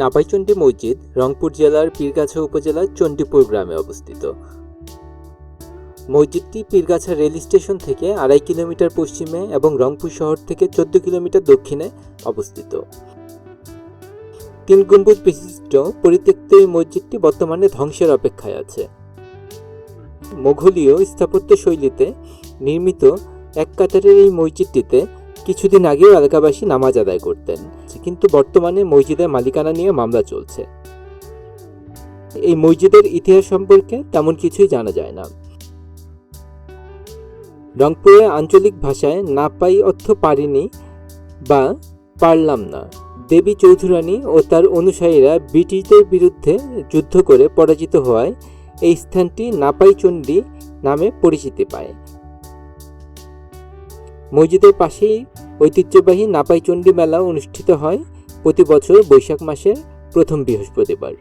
নাপাইচণ্ডী মসজিদ রংপুর জেলার পীরগাছা উপজেলার চণ্ডীপুর গ্রামে অবস্থিত। মসজিদটি পীরগাছা রেল স্টেশন থেকে আড়াই কিলোমিটার পশ্চিমে এবং রংপুর শহর থেকে চোদ্দ কিলোমিটার দক্ষিণে অবস্থিত। তিন গম্বুজ বিশিষ্ট পরিত্যক্ত এই মসজিদটি বর্তমানে ধ্বংসের অপেক্ষায় আছে। মোঘলীয় স্থাপত্য শৈলীতে নির্মিত এক কাতারের এই মসজিদটিতে কিছুদিন আগেও এলাকাবাসী নামাজ আদায় করতেন, কিন্তু বর্তমানে মসজিদের মালিকানা নিয়ে মামলা চলছে। এই মসজিদের ইতিহাস সম্পর্কে তেমন কিছুই জানা যায় না। রংপুরে আঞ্চলিক ভাষায় না পাই অর্থ পারিনি বা পারলাম না। দেবী চৌধুরানী ও তার অনুসারীরা ব্রিটিশদের বিরুদ্ধে যুদ্ধ করে পরাজিত হওয়ায় এই স্থানটি নাপাইচণ্ডী নামে পরিচিতি পায়। মসজিদের পাশেই ঐতিহ্যবাহী নাপাইচণ্ডী মেলা অনুষ্ঠিত হয় প্রতি বছর বৈশাখ মাসের প্রথম বৃহস্পতিবার।